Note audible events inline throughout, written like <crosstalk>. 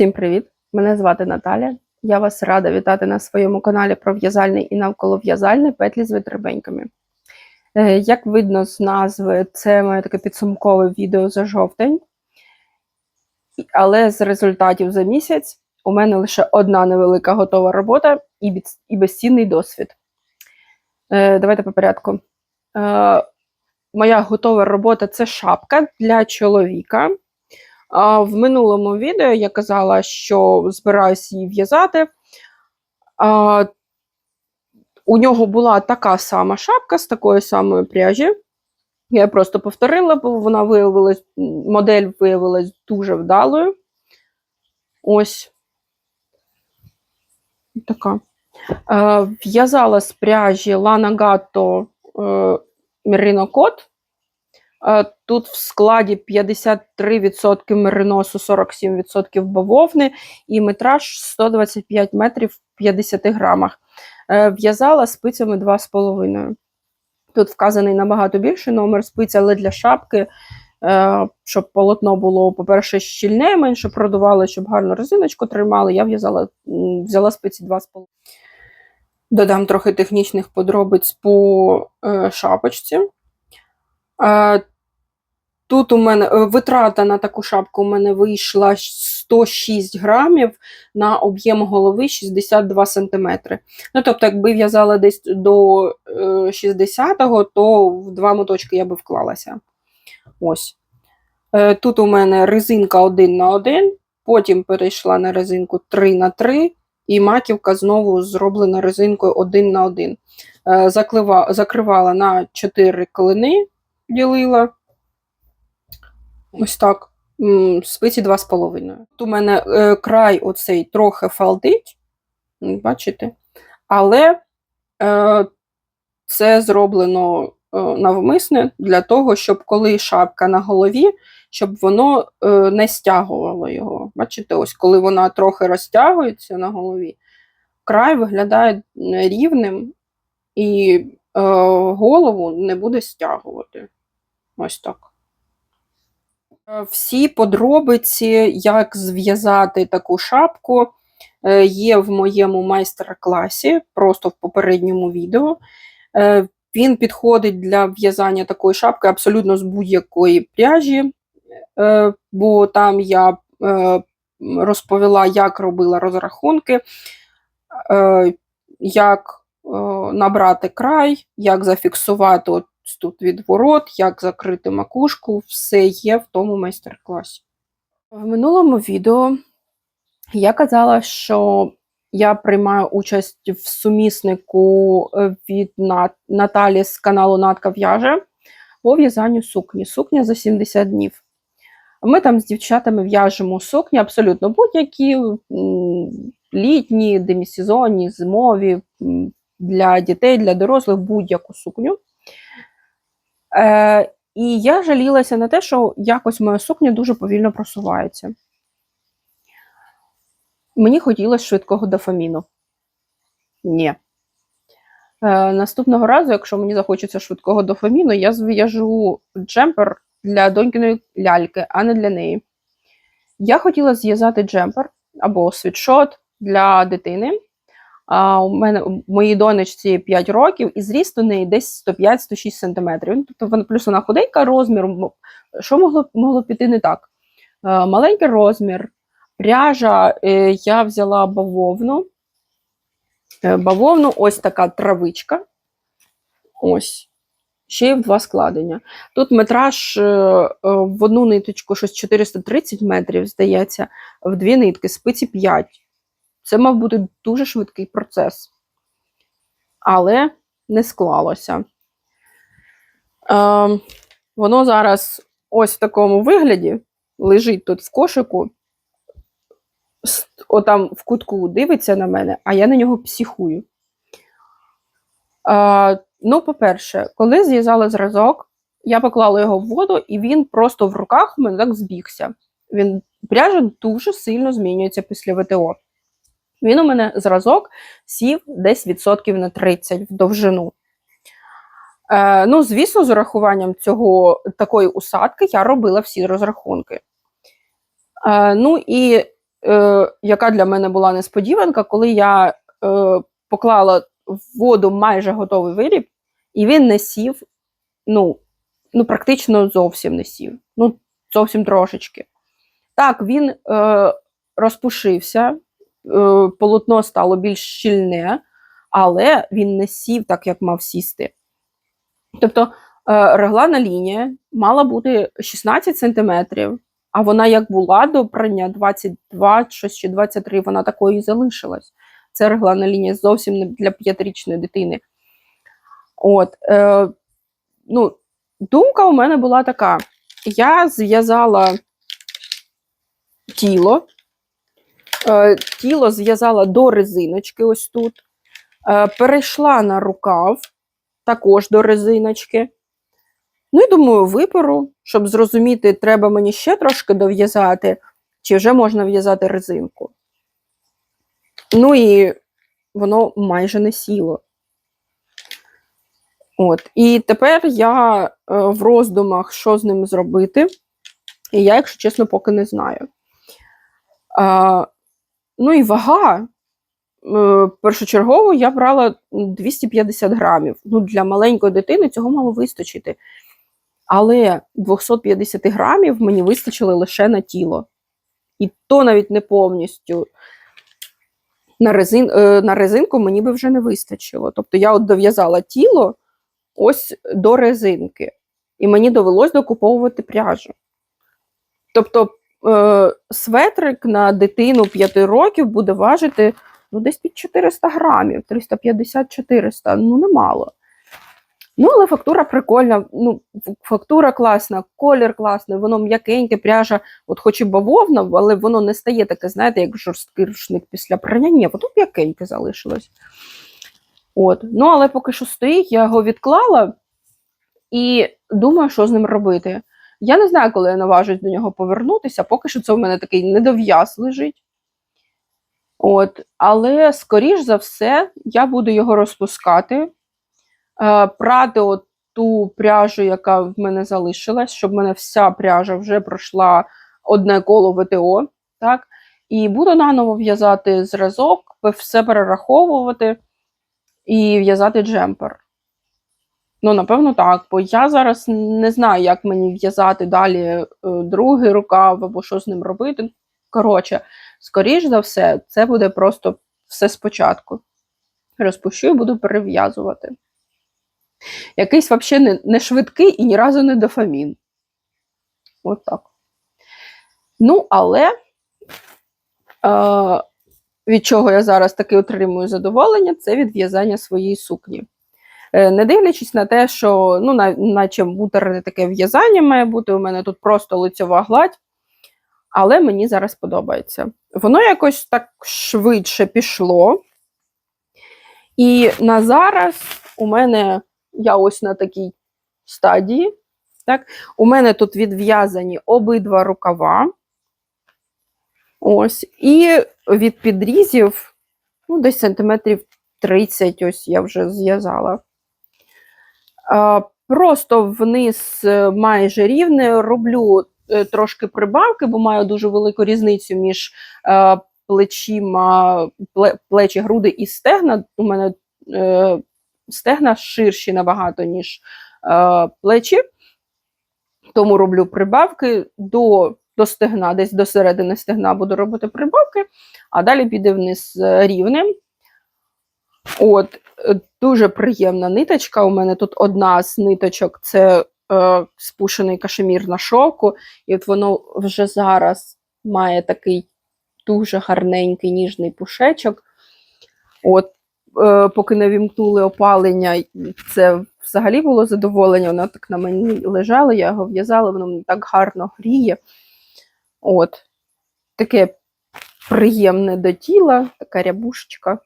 Всім привіт! Мене звати Наталя. Я вас рада вітати на своєму каналі про в'язальний і навколов'язальний петлі з витребеньками. Е, Як видно з назви, це моє таке підсумкове відео за жовтень. Але з результатів за місяць у мене лише одна невелика готова робота і, безцінний досвід. Е, Давайте по порядку. Е, Моя готова робота це шапка для чоловіка. В минулому відео я казала, що збираюся її в'язати. У нього була така сама шапка з такої самої пряжі. Я просто повторила, бо вона виявилась, модель виявилась дуже вдалою. Ось така. В'язала з пряжі Lana Gatto е, Merino Cot. Е, Тут в складі 53% мериносу, 47% бавовни і метраж 125 метрів в 50 грамах. Е, В'язала спицями 2,5. Тут вказаний набагато більший номер спиць, але для шапки, е, щоб полотно було, по-перше, щільне, менше продувало, щоб гарно резиночку тримали. Я в'язала, взяла спиці 2,5. Додам трохи технічних подробиць по е, шапочці. Е, Тут у мене е, витрата на таку шапку у менме вийшла 106 грамів на об'єм голови 62 сантиметри. Ну, тобто, якби в'язала десь до е, 60-го, то в два моточки я би вклалася. Ось. Е, Тут у мене резинка 1 на 1, потім перейшла на резинку 3 на 3, і маківка знову зроблена резинкою 1 на 1. Е, Заклива, закривала на 4 клини, ділила. Ось так. Спиці 2,5. Тут у мене е, край оцей трохи фалдить, бачите? Але е, це зроблено е, навмисне для того, щоб коли шапка на голові, щоб воно е, не стягувало його. Бачите, ось коли вона трохи розтягується на голові, край виглядає рівним і е, голову не буде стягувати. Ось так. Е, Всі подробиці, як зв'язати таку шапку, е, є в моєму майстер-класі, просто в попередньому відео. Е, Він підходить для в'язання такої шапки абсолютно з будь-якої пряжі, бо там я розповіла, як робила розрахунки, як набрати край, як зафіксувати от тут відворот, як закрити макушку, все є в тому майстер-класі. В минулому відео я казала, що я приймаю участь в суміснику е, від На- Наталі з каналу Натка в'яже по в'язанню сукні. Сукня за 70 днів. Ми там з дівчатами в'яжемо сукні абсолютно будь-які літні, демісезонні, зимові, для дітей, для дорослих будь-яку сукню. Е, і я жалілася на те, що якось моя сукня дуже повільно просувається. Мені хотілося швидкого дофаміну. Ні. Е, наступного разу, якщо мені захочеться швидкого дофаміну, я зв'яжу джемпер для донькиної ляльки, а не для неї. Я хотіла зв'язати джемпер або світшот для дитини. А, у мене у моїй донечці 5 років, і зріст у неї десь 105-106 см. Тобто вона плюс вона худенька розмір. Що могло, могло піти не так? Е, маленький розмір, пряжа. Е, я взяла бавовну. Е, бавовну, ось така травичка. Ось. Ще й в два складення. Тут метраж в одну ниточку щось 430 метрів, здається, в дві нитки, спиці 5. Це мав бути дуже швидкий процес. Але не склалося. Е, воно зараз ось в такому вигляді лежить тут в кошику, отам в кутку дивиться на мене, а я на нього психую. Е, ну, по-перше, коли зв'язала зразок, я поклала його в воду, і він просто в руках у мене так збігся. Він пряжа дуже сильно змінюється після ВТО. Він у мене зразок сів десь відсотків на 30 в довжину. Е, ну, звісно, з урахуванням цього такої усадки я робила всі розрахунки. Е, ну і е, яка для мене була несподіванка, коли я е, поклала в воду майже готовий виріб, і він не сів, ну, ну практично зовсім не сів. Ну, зовсім трошечки. Так, він е, розпушився, полотно стало більш щільне, але він не сів так, як мав сісти. Тобто е, реглана лінія мала бути 16 см, а вона як була до прання 22 щось чи 23, вона такою і залишилась. Це реглана лінія зовсім не для п'ятирічної дитини. От, е, ну, думка у мене була така: я зв'язала тіло, е, тіло зв'язала до резиночки, ось тут, е, перейшла на рукав, також до резиночки. Ну і думаю, випору, щоб зрозуміти, треба мені ще трошки дов'язати, чи вже можна в'язати резинку. Ну і воно майже не сіло. От. І тепер я е, в роздумах, що з ним зробити. І я, якщо чесно, поки не знаю. Ну і вага. Е, першочергово я брала 250 грамів. Ну, для маленької дитини цього мало вистачити. Але 250 грамів мені вистачило лише на тіло. І то навіть не повністю. На, резин, е, на резинку мені би вже не вистачило. Тобто я от дов'язала тіло ось до резинки, і мені довелось докуповувати пряжу. Тобто светрик на дитину 5 років буде важити ну, десь під 400 грамів, 350-400, ну немало. Ну, але фактура прикольна, ну, фактура класна, колір класний, воно м'якеньке, пряжа, от хоч і бавовна, але воно не стає таке, знаєте, як жорсткий рушник після прання. Ні, воно м'якеньке залишилось. От. Ну, але поки що стоїть, я його відклала і думаю, що з ним робити. Я не знаю, коли я наважусь до нього повернутися, поки що це в мене такий недов'яз лежить. От. Але, скоріш за все, я буду його розпускати. Е, прати от ту пряжу, яка в мене залишилась, щоб в мене вся пряжа вже пройшла одне коло ВТО. так? І буду наново в'язати зразок, все перераховувати і в'язати джемпер. Ну, напевно, так, бо я зараз не знаю, як мені в'язати далі е, другий рукав або що з ним робити. Коротше, скоріш за все, це буде просто все спочатку. Розпущу і буду перев'язувати. Якийсь взагалі не, не швидкий і ні разу не дофамін. От так. Ну, але е, від чого я зараз таки отримую задоволення, це від в'язання своєї сукні. Е, не дивлячись на те, що ну, на, наче бутерне таке в'язання має бути, у мене тут просто лицьова гладь. Але мені зараз подобається. Воно якось так швидше пішло. І на зараз у мене я ось на такій стадії. Так? У мене тут відв'язані обидва рукава. Ось, І від підрізів, ну, десь сантиметрів 30, ось я вже зв'язала. Просто вниз е, майже рівне, роблю е, трошки прибавки, бо маю дуже велику різницю між е, плечима, плечі, груди і стегна. У мене стегна ширші набагато, ніж е, плечі, тому роблю прибавки до до стегна, десь до середини стегна буду робити прибавки, а далі піде вниз рівнем. От, е, Дуже приємна ниточка. У мене тут одна з ниточок це е, спушений кашемір на шовку, і от воно вже зараз має такий дуже гарненький ніжний пушечок. От, Е, поки не вімкнули опалення, це взагалі було задоволення. Воно так на мені лежало, я його в'язала, воно мені так гарно гріє. От. Таке приємне до тіла, така рябушечка.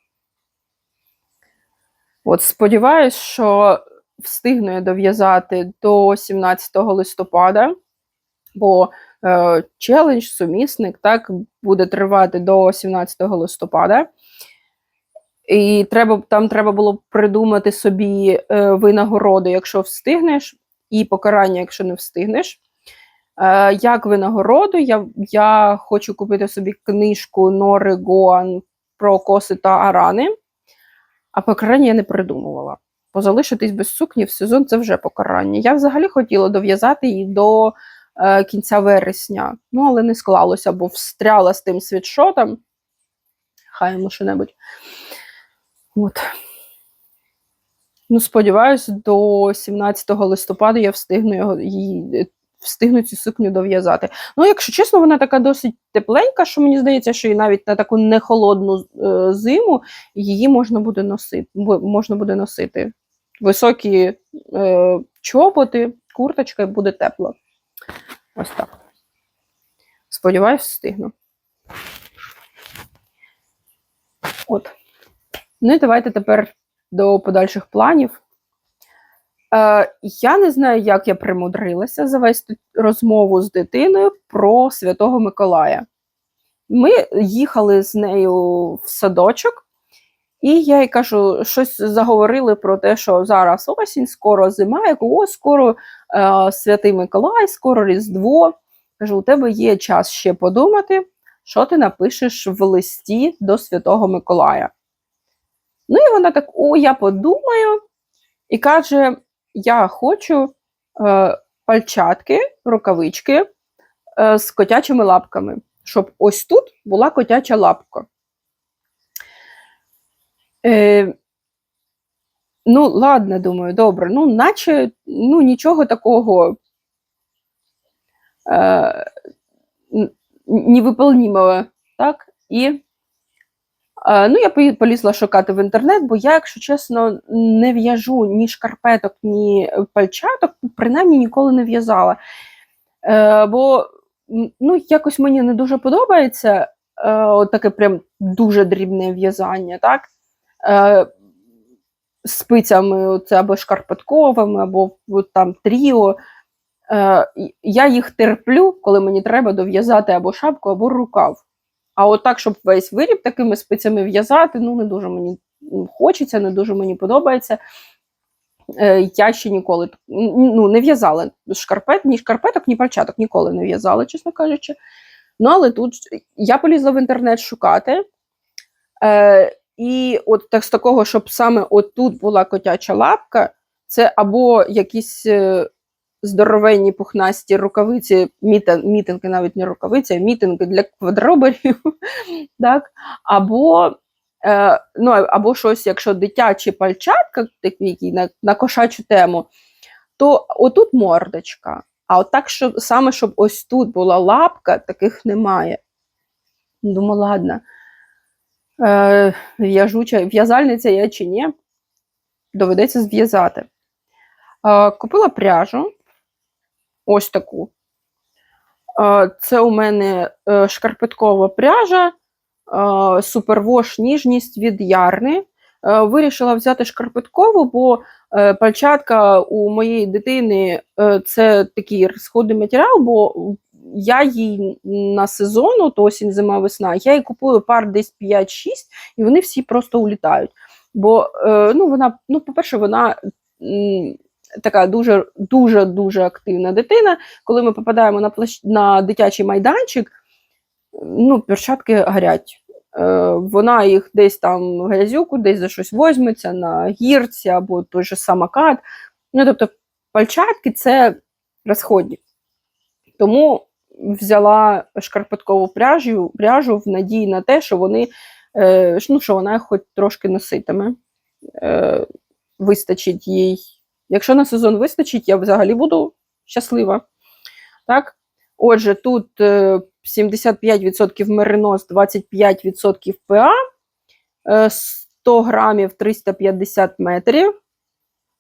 От, Сподіваюсь, що встигну я дов'язати до 17 листопада, бо е, челендж, сумісник так, буде тривати до 17 листопада. І треба, там треба було придумати собі е, винагороду, якщо встигнеш, і покарання, якщо не встигнеш. Е, як винагороду, я, я хочу купити собі книжку Нори Гоан про коси та арани, а покарання я не придумувала. Позалишитись без сукні в сезон це вже покарання. Я взагалі хотіла дов'язати її до е, кінця вересня, ну але не склалося, бо встряла з тим світшотом. Хай йому що-небудь. От. Ну, сподіваюсь, до 17 листопада я встигну його її. Встигну цю сукню дов'язати. Ну, якщо чесно, вона така досить тепленька, що мені здається, що і навіть на таку нехолодну е, зиму її можна буде носити. Можна буде носити. Високі е, чоботи, курточка і буде тепло. Ось так. Сподіваюсь, встигну. От. Ну і давайте тепер до подальших планів. Е, я не знаю, як я примудрилася завести розмову з дитиною про Святого Миколая. Ми їхали з нею в садочок, і я їй кажу, щось заговорили про те, що зараз осінь, скоро зима, я о, скоро е, Святий Миколай, скоро Різдво. Кажу, у тебе є час ще подумати, що ти напишеш в листі до Святого Миколая. Ну і вона так: о, я подумаю, і каже: Я хочу е, пальчатки, рукавички е, з котячими лапками, щоб ось тут була котяча лапка. Е, ну, ладно, думаю, добре. Ну, наче ну, нічого такого е, невиполнімого, так? І Ну, я полізла шукати в інтернет, бо я, якщо чесно, не в'яжу ні шкарпеток, ні пальчаток, принаймні ніколи не в'язала. Е, бо ну, якось мені не дуже подобається е, от таке прям дуже дрібне в'язання, так? Е, спицями або шкарпетковими, або там тріо. Е, я їх терплю, коли мені треба дов'язати або шапку, або рукав. А от так, щоб весь виріб такими спицями в'язати, ну не дуже мені хочеться, не дуже мені подобається. Е, я ще ніколи ну, не в'язала шкарпет, ні шкарпеток, ні пальчаток ніколи не в'язала, чесно кажучи. Ну, але тут я полізла в інтернет шукати. Е, і от так з такого, щоб саме отут була котяча лапка, це або якісь е, здоровенні пухнасті рукавиці, мітинги, навіть не рукавиці, а мітинги для квадроберів, <laughs> так? або, е, ну, або щось, якщо дитячі пальчатка, такі, на, на кошачу тему, то отут мордочка. А от так, саме щоб ось тут була лапка, таких немає. Думаю, ладно. Е, в'яжуча, в'язальниця я чи ні, доведеться зв'язати. Е, купила пряжу, ось таку. Е, Це у мене е, шкарпеткова пряжа, е, супервош ніжність від ярни. Вирішила взяти шкарпеткову, бо пальчатка у моєї дитини це такий розходний матеріал, бо я їй на сезон, от осінь, зима, весна, я їй купую пар десь 5-6, і вони всі просто улітають. Бо, ну, вона, ну, по-перше, вона така дуже дуже дуже активна дитина. Коли ми попадаємо на площ... на дитячий майданчик, ну, перчатки горять. Е, вона їх десь там в грязюку, десь за щось возьметься на гірці або той же самокат. Ну, тобто, пальчатки це розходник. Тому взяла шкарпеткову пряжу, пряжу в надії на те, що вони, е, ну, що вона їх хоч трошки носитиме. Е, вистачить їй. Якщо на сезон вистачить, я взагалі буду щаслива. Так? Отже, тут е, 75% меринос, 25% ПА, е, 100 грамів 350 метрів.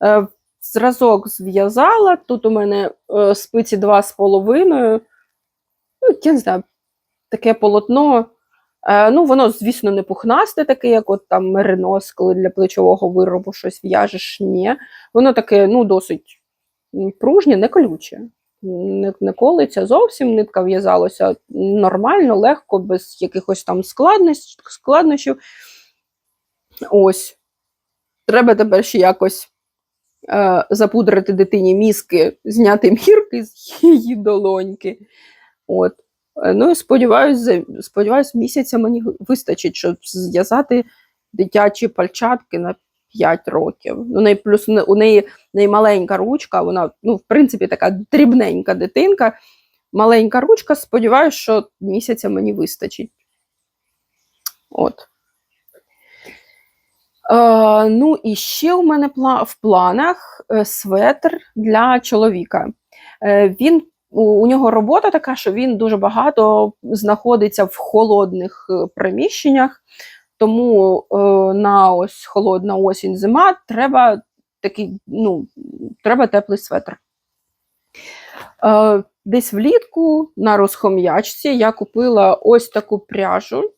Е, Зразок зв'язала. Тут у мене е, спиці 2,5. Ну, я не знаю, таке полотно. Е, ну, воно, звісно, не пухнасте, таке, як от там меринос, коли для плечового виробу щось в'яжеш. Ні. Воно таке, ну, досить пружнє, не колюче. Не, не колиться зовсім, нитка в'язалася нормально, легко, без якихось там складнощів. Ось. Треба тепер ще якось е, запудрити дитині мізки, зняти мірки з її долоньки. От. Е, Ну і сподіваюсь, місяця мені вистачить, щоб зв'язати дитячі пальчатки на 5 років. Ну, неї, плюс у неї, в неї маленька ручка, вона, ну, в принципі, така дрібненька дитинка. Маленька ручка, сподіваюся, що місяця мені вистачить. От. Е, ну, і ще у мене в планах е, светр для чоловіка. Е, він, у, нього робота така, що він дуже багато знаходиться в холодних е, приміщеннях, тому е, на ось холодна осінь зима треба такий, ну, треба теплий светр. Е, десь влітку на розхом'ячці я купила ось таку пряжу.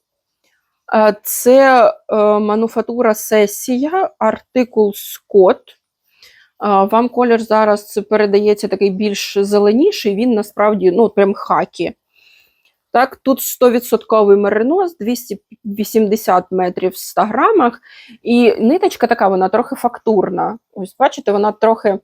Е, Це е, мануфактура сесія, артикул Scott. Вам колір зараз передається такий більш зеленіший, він насправді ну, прям хакі. Так, тут 100% меринос, 280 метрів в 100 грамах. І ниточка така, вона трохи фактурна. Ось бачите, вона трохи.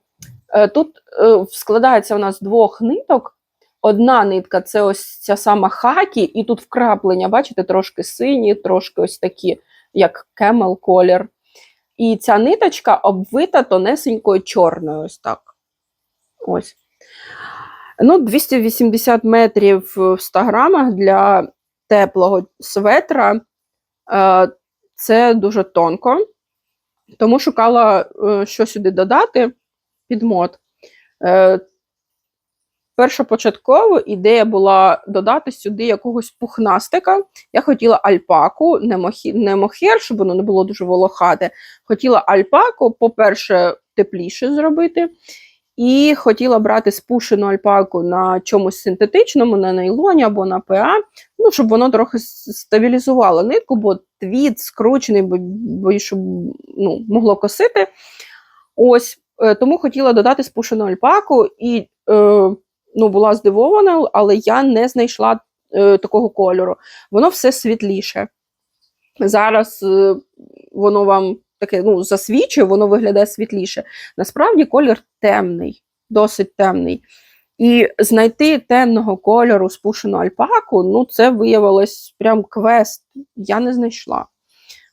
е, Тут е, складається вона з двох ниток. Одна нитка це ось ця сама хакі, і тут вкраплення, бачите, трошки сині, трошки ось такі, як кемел колір. І ця ниточка обвита тонесенькою чорною, ось так. Ось. Ну, 280 метрів в 100 грамах для теплого светра. Е, Це дуже тонко. Тому шукала, е, що сюди додати під мод. Е, Першопочатково ідея була додати сюди якогось пухнастика. Я хотіла альпаку, не, мохі, не мохер, щоб воно не було дуже волохате. Хотіла альпаку, по-перше, тепліше зробити. І хотіла брати спушену альпаку на чомусь синтетичному, на нейлоні або на ПА, ну, щоб воно трохи стабілізувало нитку, бо твіт скручений, бо, щоб ну, могло косити. Ось, е, тому хотіла додати спушену альпаку і е, ну, була здивована, але я не знайшла е, такого кольору. Воно все світліше. Зараз е, воно вам таке ну, засвічує, воно виглядає світліше. Насправді колір темний, досить темний. І знайти темного кольору спушену альпаку, ну, це виявилось прям квест. Я не знайшла.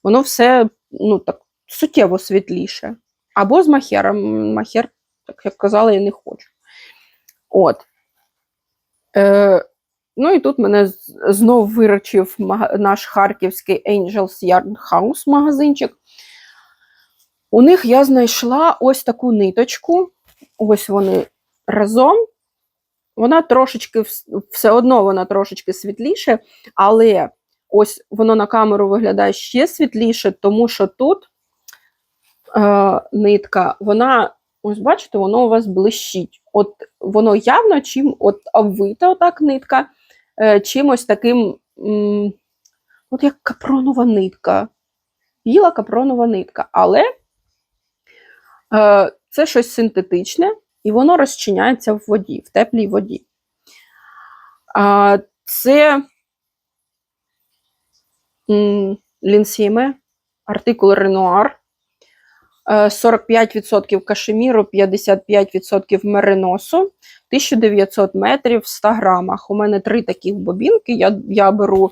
Воно все ну, так, суттєво світліше. Або з махером. Махер, так як казала, я не хочу. От. Е, ну і тут мене знов виручив наш харківський Angels Yarn House магазинчик. У них я знайшла ось таку ниточку. Ось вони разом. Вона трошечки все одно вона трошечки світліше, але ось воно на камеру виглядає ще світліше, тому що тут е, нитка, вона, ось бачите, воно у вас блищить. От воно явно чим от обвита отак нитка, е, чимось таким, м, от як капронова нитка. Біла капронова нитка. Але е, це щось синтетичне, і воно розчиняється в воді, в теплій воді. А, це лінсіме, артикул Ренуар. Е, 45% кашеміру, 55% мериносу, 1900 метрів в 100 грамах. У мене три таких бобінки. Я, я беру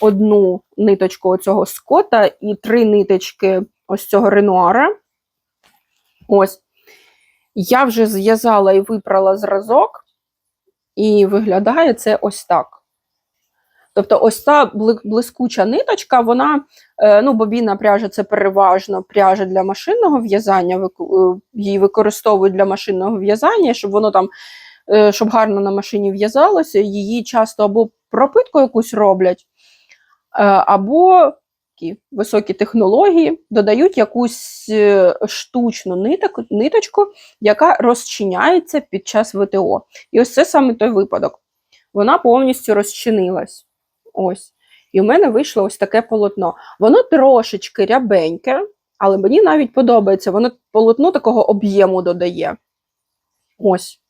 одну ниточку оцього скота і три ниточки ось цього ренуара. Ось. Я вже зв'язала і випрала зразок, і виглядає це ось так. Тобто, ось та блискуча ниточка, вона, е, ну, бобінна пряжа це переважно пряжа для машинного в'язання, е, її використовують для машинного в'язання, щоб воно там, е, щоб гарно на машині в'язалося, її часто або пропитку якусь роблять, або високі технології додають якусь штучну ниточку, яка розчиняється під час ВТО. І ось це саме той випадок. Вона повністю розчинилась. Ось. І в мене вийшло ось таке полотно. Воно трошечки рябеньке, але мені навіть подобається. Воно полотно такого об'єму додає. Ось.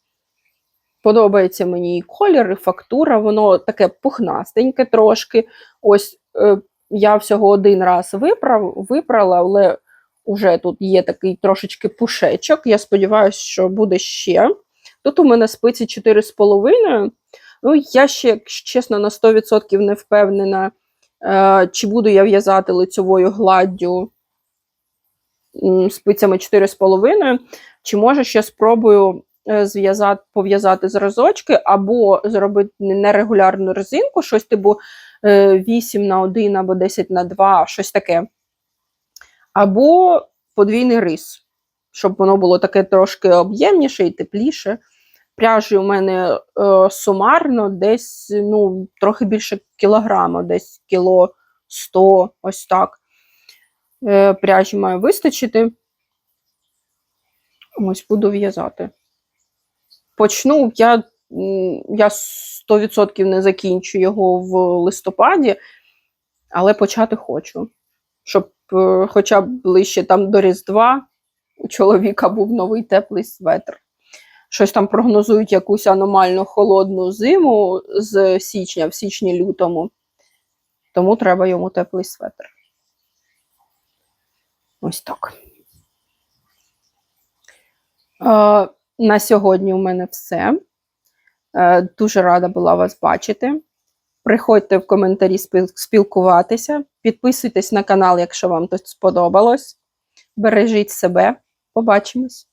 Подобається мені і колір, і фактура, воно таке пухнастеньке трошки. Ось е, я всього один раз виправ, випрала, але Уже тут є такий трошечки пушечок. Я сподіваюся, що буде ще. Тут у мене спиці 4,5. Ну, я ще, якщо чесно, на 100% не впевнена, е, чи буду я в'язати лицьовою гладдю спицями 4,5, чи може ще спробую е, зв'язати, пов'язати зразочки, або зробити нерегулярну резинку, щось типу е, 8 на 1 або 10 на 2, щось таке. Або подвійний рис, щоб воно було таке трошки об'ємніше і тепліше. Пряжі у мене е, сумарно десь ну, трохи більше кілограма, десь кіло 100, ось так. Е, пряжі має вистачити. Ось буду в'язати. Почну, я, я 100% не закінчу його в листопаді, але почати хочу. Щоб е, хоча б ближче там до Різдва у чоловіка був новий теплий светр. Щось там прогнозують якусь аномально холодну зиму з січня, в січні-лютому. Тому треба йому теплий светр. Ось так. Е, на сьогодні у мене все. Е, дуже рада була вас бачити. Приходьте в коментарі спілкуватися. Підписуйтесь на канал, якщо вам тут сподобалось. Бережіть себе. Побачимось!